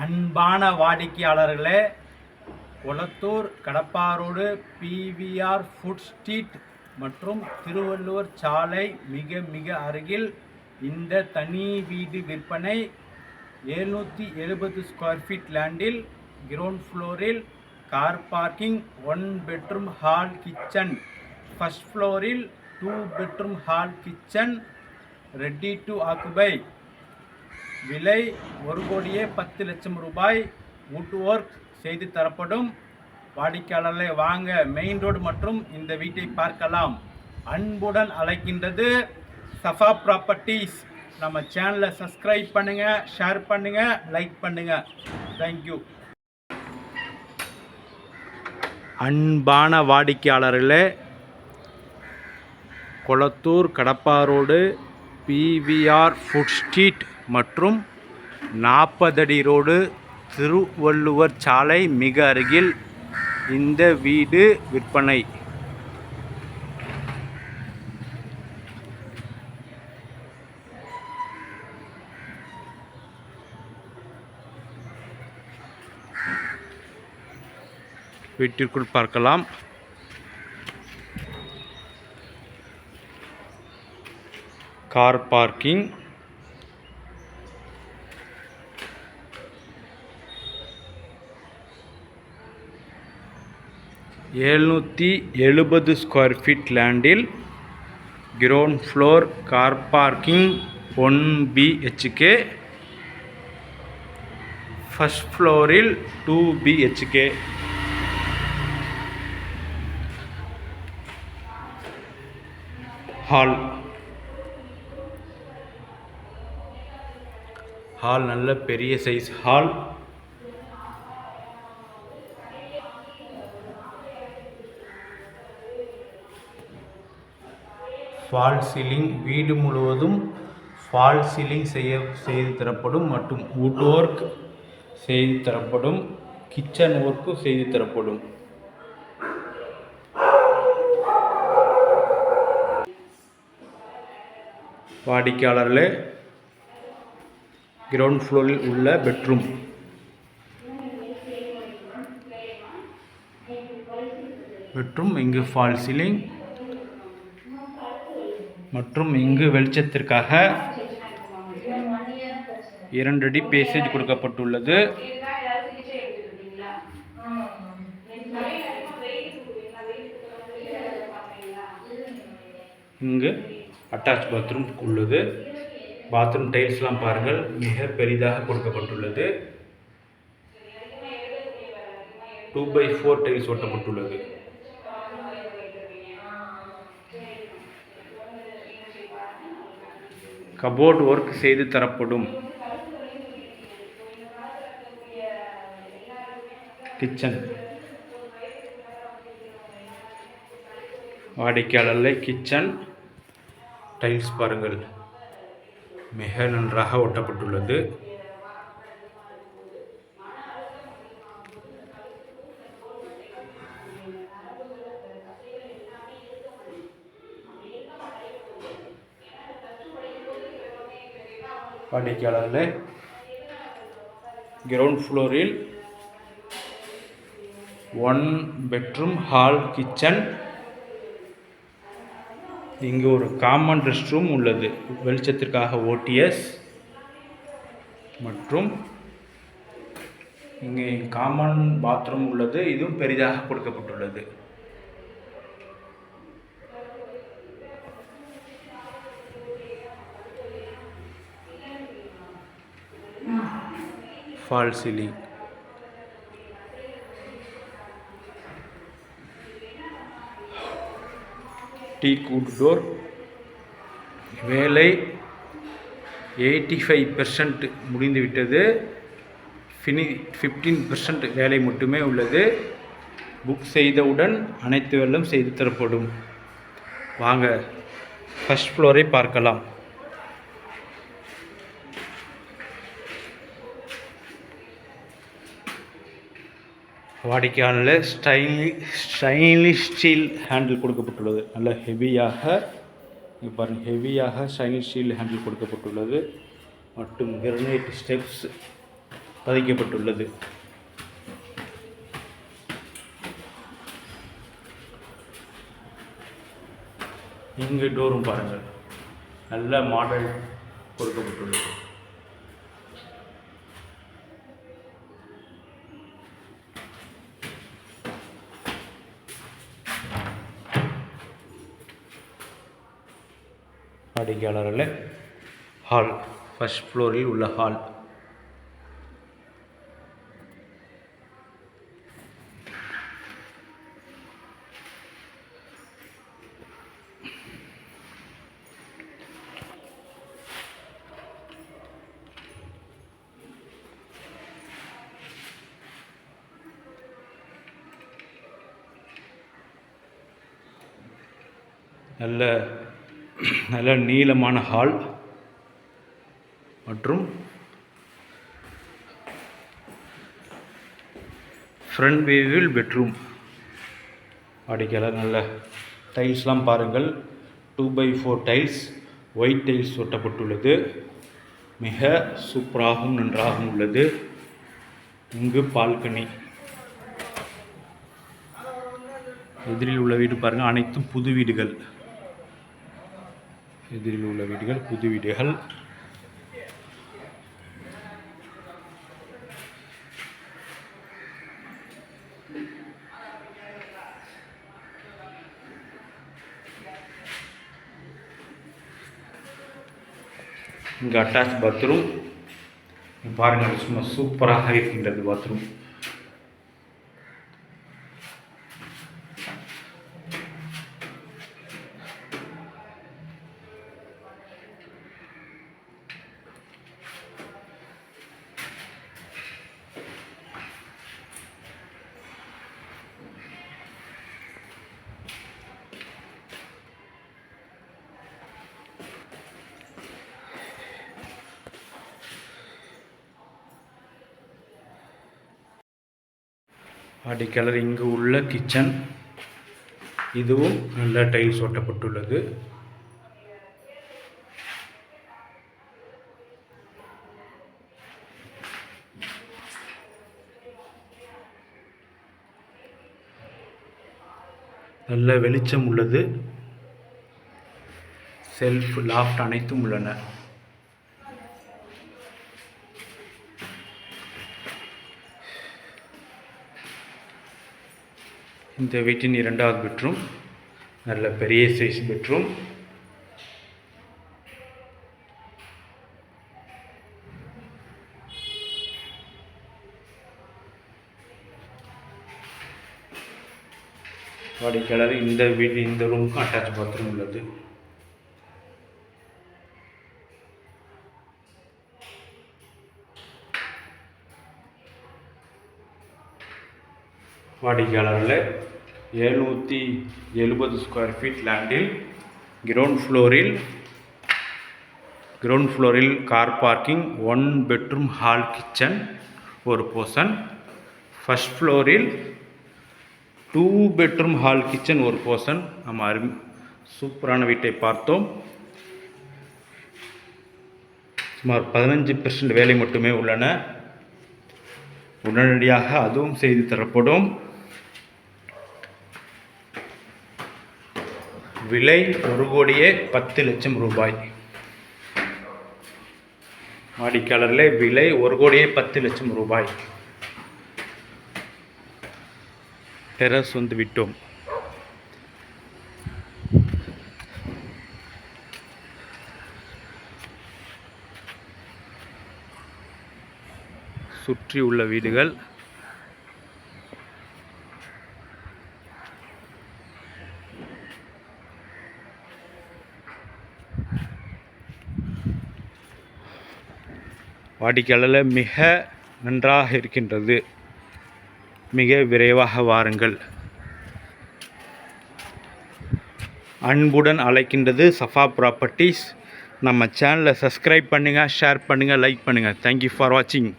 அன்பான வாடிக்கையாளர்களே Kolathur Kadappa road PVR food street மற்றும் திருவள்ளுவர் சாலை மிக மிக அருகில் இந்த தனி வீடு விற்பனை எழுநூற்றி எழுபது ஸ்கொயர் ஃபீட் லேண்டில் கிரவுண்ட் ஃப்ளோரில் car parking one bedroom hall kitchen first ஃப்ளோரில் two bedroom hall kitchen ready to occupy விலை ஒரு கோடியே பத்து லட்சம் ரூபாய். வுட் ஒர்க் செய்து தரப்படும். வாடிக்கையாளர்களை வாங்க மெயின் ரோடு மற்றும் இந்த வீட்டை பார்க்கலாம். அன்புடன் அழைக்கின்றது சஃபா ப்ராப்பர்ட்டிஸ் நம்ம சேனலை சப்ஸ்கிரைப் பண்ணுங்க ஷேர் பண்ணுங்க லைக் பண்ணுங்க. தேங்க்யூ அன்பான வாடிக்கையாளர்களே Kolathur Kadappa road PVR food street மற்றும் நாற்பதடி ரோடு திருவள்ளுவர் சாலை மிக அருகில் இந்த வீடு விற்பனை. வீட்டிற்குள் பார்க்கலாம். Car parking. எழுநூற்றி எழுபது ஸ்கொயர் ஃபீட் லேண்டில் ground floor car parking one BHK first ஃப்ளோரில் டூ பிஹெச்கே ஹால் ஹால் நல்ல பெரிய சைஸ் ஹால் ஃபால் சீலிங் வீடு முழுவதும் ஃபால் சீலிங் செய்ய செய்து தரப்படும் மற்றும் வுட் ஒர்க் செய்து தரப்படும் கிச்சன் ஒர்க்கும் செய்து தரப்படும். வாடிக்கையாளர்களே கிரவுண்ட் ஃப்ளோரில் உள்ள பெட்ரூம் பெட்ரூம் இங்கு ஃபால் சீலிங் மற்றும் இங்கு வெளிச்சத்திற்காக இரண்டடி பேசேஜ் கொடுக்கப்பட்டுள்ளது. இங்கு அட்டாச் பாத்ரூம் உள்ளது. பாத்ரூம் டைல்ஸ்லாம் பாருங்கள் மிக பெரிதாக கொடுக்கப்பட்டுள்ளது. டூ பை ஃபோர் டைல்ஸ் ஒட்டப்பட்டுள்ளது. கபோர்டு ஒர்க் செய்து தரப்படும். கிச்சன் வாடிக்கையாளர்களை கிச்சன் டைல்ஸ் பாருங்கள். மிக நன்றாக ஒட்டப்பட்டுள்ளது. வாடிக்கையாளர்களே கிரவுண்ட் ஃப்ளோரில் ஒன் பெட்ரூம் ஹால் கிச்சன் இங்கு ஒரு காமன் ரெஸ்ட் ரூம் உள்ளது. வெளிச்சத்திற்காக ஓடிஎஸ் மற்றும் இங்கே காமன் பாத்ரூம் உள்ளது. இதுவும் பெரிதாக கொடுக்கப்பட்டுள்ளது. ஃபால் டீ கூட்டோர் வேலை எயிட்டி ஃபைவ் பெர்சன்ட் முடிந்துவிட்டது. ஃபினி ஃபிஃப்டீன் பெர்சன்ட் வேலை மட்டுமே உள்ளது. புக் செய்தவுடன் அனைத்து வேலையும் செய்து தரப்படும். வாங்க ஃபஸ்ட் ஃப்ளோரை பார்க்கலாம். வாடிக்கையாளர் ஸ்டைலி ஸ்டைலிஷ் ஸ்டீல் ஹேண்டில் கொடுக்கப்பட்டுள்ளது. நல்ல ஹெவியாக பாருங்கள் ஹெவியாக ஸ்டைலிஷ் ஸ்டீல் ஹேண்டில் கொடுக்கப்பட்டுள்ளது. மற்றும் கிரனைட் ஸ்டெப்ஸ் பதிக்கப்பட்டுள்ளது. இங்கு டோரும் பாருங்கள் நல்ல மாடல் கொடுக்கப்பட்டுள்ளது. வாடிக்கையாளர்களே ஹால் ஃபஸ்ட் ஃப்ளோரில் உள்ள ஹால் நல்ல நல்ல நீளமான ஹால் மற்றும் ஃப்ரண்ட் வியூவில் பெட்ரூம் வாடிக்கையாளர் நல்ல டைல்ஸ்லாம் பாருங்கள். Two by four tiles white tiles ஒட்டப்பட்டுள்ளது. மிக சூப்பராகவும் நன்றாகவும் உள்ளது. இங்கு பால்கனி எதிரில் உள்ள வீடு பாருங்கள் அனைத்தும் புது வீடுகள். எதிரில் உள்ள வீடுகள் புது வீடுகள். இங்கே அட்டாச் பாத்ரூம் பாருங்கள் சும்மா சூப்பராக இருக்கின்றது பாத்ரூம் அடிக்கலர் இங்கு உள்ள கிச்சன் இதுவும் நல்ல டைல்ஸ் ஒட்டப்பட்டுள்ளது நல்ல வெளிச்சம் உள்ளது. செல்ஃப் லாஃப்ட் அனைத்தும் உள்ளன. இந்த வீட்டின் இரண்டாவது பெட்ரூம் நல்ல பெரிய சைஸ் பெட்ரூம். வாடிக்கையாளர் இந்த வீடு இந்த ரூமுக்கும் அட்டாச் பாத்ரூம் உள்ளது. வாடிக்கையாளர்கள் எழுநூற்றி எழுபது ஸ்கொயர் ஃபீட் லேண்டில் கிரவுண்ட் ஃப்ளோரில் கிரவுண்ட் ஃப்ளோரில் car parking one bedroom hall kitchen ஒரு போர்ஷன் ஃபஸ்ட் ஃப்ளோரில் டூ பெட்ரூம் ஹால் கிச்சன் ஒரு போர்ஷன் நம்ம அருமை சூப்பரான வீட்டை பார்த்தோம். சுமார் பதினஞ்சு பெர்சன்ட் வேலை மட்டுமே உள்ளன. உடனடியாக அதுவும் செய்து தரப்படும். விலை ஒரு கோடியே பத்து லட்சம் ரூபாய். வாடிக்கையாளர்களே விலை ஒரு கோடியே பத்து லட்சம் ரூபாய். டெரஸ் வந்து விட்டோம். சுற்றி உள்ள வீடுகள் வாடிக்கையாளர் மிக நன்றாக இருக்கின்றது. மிக விரைவாக வாருங்கள். அன்புடன் அழைக்கின்றது சஃபா ப்ராப்பர்ட்டிஸ் நம்ம சேனலை சப்ஸ்கிரைப் பண்ணுங்கள் ஷேர் பண்ணுங்கள் லைக் பண்ணுங்கள் தேங்க்யூ ஃபார் வாட்சிங்